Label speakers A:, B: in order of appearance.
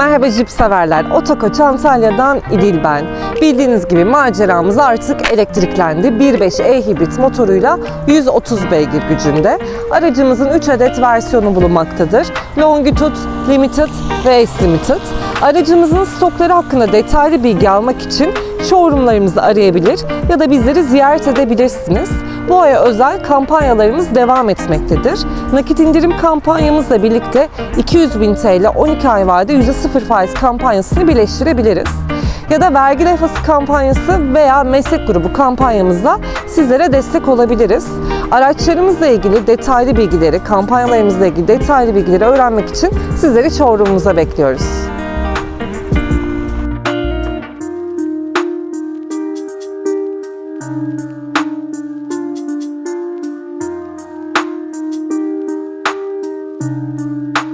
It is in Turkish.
A: Merhaba jip severler. Otokoç Antalya'dan İdil ben. Bildiğiniz gibi maceramız artık elektriklendi. 1.5 e-hibrit motoruyla 130 beygir gücünde. Aracımızın 3 adet versiyonu bulunmaktadır. Longitude, Limited ve S-Limited. Aracımızın stokları hakkında detaylı bilgi almak için showroomlarımızı arayabilir ya da bizleri ziyaret edebilirsiniz. Bu aya özel kampanyalarımız devam etmektedir. Nakit indirim kampanyamızla birlikte 200 bin TL 12 ay vade %0 faiz kampanyasını birleştirebiliriz ya da vergi levhası kampanyası veya meslek grubu kampanyamızla sizlere destek olabiliriz. Araçlarımızla ilgili detaylı bilgileri, kampanyalarımızla ilgili detaylı bilgileri öğrenmek için sizleri showroomumuza bekliyoruz. Müzik Thank you.